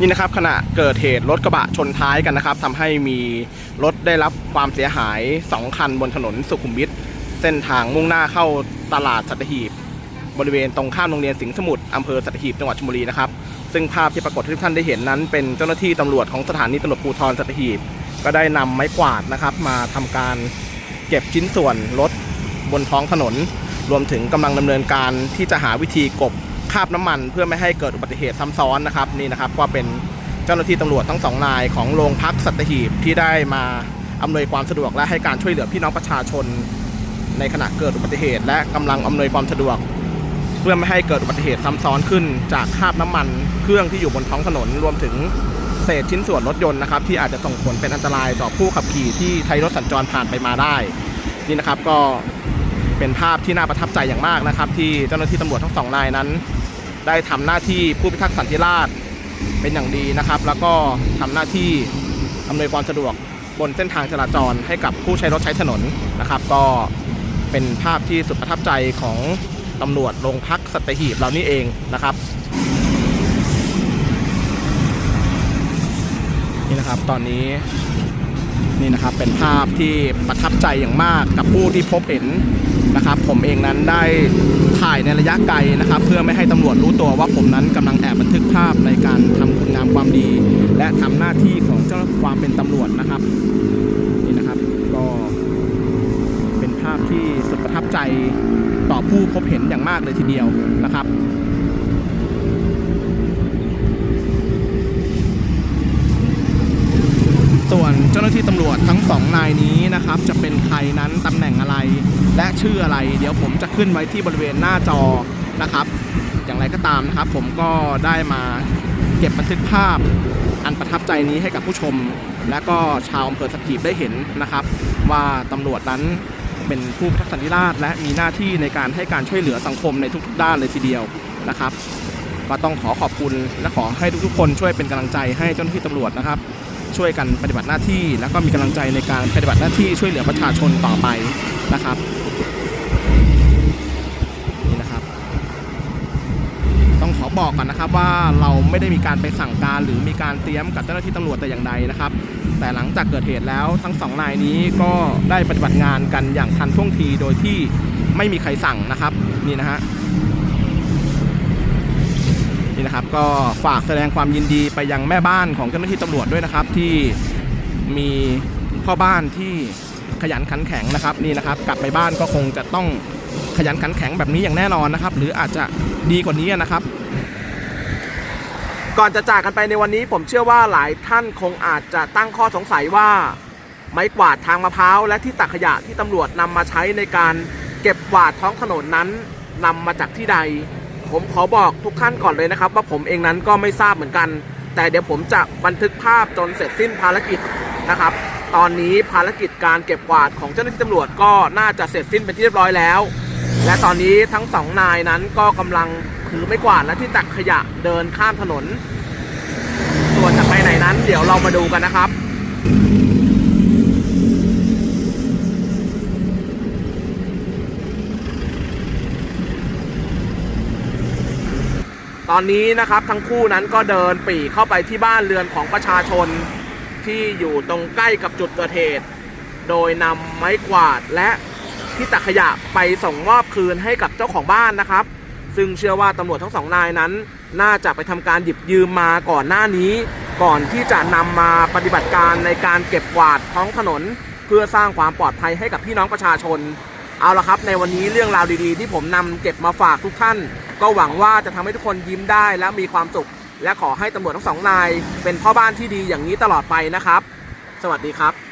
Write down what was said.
นี่นะครับขณะเกิดเหตุรถกระบะชนท้ายกันนะครับทำให้มีรถได้รับความเสียหาย 2 คันบนถนนสุขุมวิทเส้นทางมุ่งหน้าเข้าตลาดสัตหีบ บริเวณตรงข้ามโรงเรียนสิงห์สมุทรอำเภอสัตหีบจังหวัดชลบุรีนะครับซึ่งภาพที่ปรากฏให้ทุกท่านได้เห็นนั้น เป็นเจ้าหน้าที่ตำรวจของสถานีตำรวจภูธรสัตหีบ ก็ได้นำไม้กวาดนะครับ มาทำการเก็บชิ้นส่วนรถบนท้องถนน รวมถึงกำลังดำเนินการที่จะหาวิธีกบ คราบน้ำมันเพื่อไม่ให้เกิดอุบัติเหตุซ้ำซ้อนนะครับนี่นะครับก็เป็นเจ้าหน้าที่ตำรวจทั้งสองนายของโรงพักสัตหีบที่ได้มาอำนวยความสะดวกและให้การช่วยเหลือพี่น้องประชาชน ในขณะเกิดอุบัติเหตุ และกำลังอำนวยความสะดวก เพื่อไม่ให้เกิดอุบัติเหตุซ้ำซ้อนขึ้น จากคราบน้ำมันเครื่องที่อยู่บนท้องถนนรวมถึงเศษชิ้นส่วนรถยนต์นะครับที่อาจจะส่งผลเป็นอันตรายต่อผู้ขับขี่ที่ใช้รถสัญจรผ่านไปมาได้ นี่นะครับก็ เป็นภาพที่น่าประทับใจอย่างมากนะครับ ที่เจ้าหน้าที่ตำรวจทั้งสองนายนั้น ได้ทำหน้าที่ผู้พิทักษ์สันติราษฎร์เป็นอย่างดีนะครับ แล้วก็ทำหน้าที่อำนวยความสะดวกบนเส้นทางจราจรให้กับผู้ใช้รถใช้ถนนนะครับ ก็เป็นภาพที่สุดประทับใจของตำรวจโรงพักสัตหีบเรานี่เองนะครับนี่นะครับตอนนี้นี่นะครับเป็นภาพที่ประทับใจอย่างมากกับผู้ที่พบเห็น นะครับ ผมเองนั้นได้ถ่ายในระยะไกลนะครับ เพื่อไม่ให้ตำรวจรู้ตัวว่าผมนั้นกำลังแอบบันทึกภาพในการทำคุณงามความดี และทำหน้าที่ของเจ้าความเป็นตำรวจนะครับนี่นะครับก็เป็นภาพที่สุดประทับใจต่อผู้พบเห็นอย่างมากเลยทีเดียวนะครับ ส่วนเจ้าหน้า ที่ตำรวจทั้งสองนายนี้นะครับ จะเป็นใครนั้นตำแหน่งอะไร และชื่ออะไร เดี๋ยวผมจะขึ้นไว้ที่บริเวณหน้าจอนะครับ อย่างไรก็ตามนะครับ ผมก็ได้มาเก็บบันทึกภาพอันประทับใจนี้ให้กับผู้ชม และก็ชาวอำเภอสัตหีบได้เห็นนะครับ ว่าตำรวจนั้นเป็นผู้พิทักษ์สันติราษฎรและมีหน้าที่ในการให้การช่วยเหลือสังคมในทุกๆด้านเลยทีเดียวนะครับก็ต้องขอขอบคุณและขอให้ทุกๆคนช่วยเป็นกำลังใจให้เจ้าหน้าที่ตำรวจนะครับ ช่วยกันปฏิบัติหน้าที่ แล้วก็มีกำลังใจในการปฏิบัติหน้าที่ช่วยเหลือประชาชนต่อไปนะครับนี่นะครับ ต้องขอบอกก่อนนะครับว่าเราไม่ได้มีการไปสั่งการหรือมีการเตรียมกับเจ้าหน้าที่ตำรวจแต่อย่างใดนะครับ แต่หลังจากเกิดเหตุแล้วทั้งสองนายนี้ก็ได้ปฏิบัติงานกันอย่างทันท่วงทีโดยที่ไม่มีใครสั่งนะครับนี่นะฮะ นะครับ ก็ฝากแสดงความยินดีไปยังแม่บ้านของเจ้าหน้าที่ตำรวจด้วยนะครับ ที่มีพ่อบ้านที่ขยันขันแข็งนะครับนี่นะครับ กลับไปบ้านก็คงจะต้องขยันขันแข็งแบบนี้อย่างแน่นอนนะครับ หรืออาจจะดีกว่านี้นะครับ ก่อนจะจากกันไปในวันนี้ ผมเชื่อว่าหลายท่านคงอาจจะตั้งข้อสงสัยว่า ไม้กวาดทางมะพร้าวและที่ตักขยะที่ตำรวจนำมาใช้ในการเก็บกวาดท้องถนนนั้นนำมาจากที่ใด ผมขอบอกทุกท่านก่อนเลยนะครับ ว่าผมเองนั้นก็ไม่ทราบเหมือนกัน แต่เดี๋ยวผมจะบันทึกภาพจนเสร็จสิ้นภารกิจนะครับ ตอนนี้ภารกิจการเก็บกวาดของเจ้าหน้าที่ตำรวจก็น่าจะเสร็จสิ้นเป็นที่เรียบร้อยแล้ว และตอนนี้ทั้งสองนายนั้นก็กำลังถือไม้กวาดและที่ตักขยะเดินข้ามถนน ส่วนจะไปไหนนั้น เดี๋ยวเรามาดูกันนะครับ ตอนนี้นะครับทั้งคู่นั้นก็เดินปรีเข้าไปที่บ้านเรือนของประชาชนที่อยู่ตรงใกล้กับจุดเกิดเหตุ โดยนำไม้กวาดและที่ตักขยะไปส่งมอบคืนให้กับเจ้าของบ้านนะครับ ซึ่งเชื่อว่าตำรวจทั้งสองนายนั้น น่าจะไปทำการหยิบยืมมาก่อนหน้านี้ ก่อนที่จะนำมาปฏิบัติการในการเก็บกวาดท้องถนน เพื่อสร้างความปลอดภัยให้กับพี่น้องประชาชน เอาละครับ ในวันนี้เรื่องราวดีๆ ที่ผมนำเก็บมาฝากทุกท่าน ก็หวังว่าจะทำให้ทุกคนยิ้มได้และมีความสุข และขอให้ตำรวจทั้งสองนาย เป็นพ่อบ้านที่ดีอย่างนี้ตลอดไปนะครับ สวัสดีครับ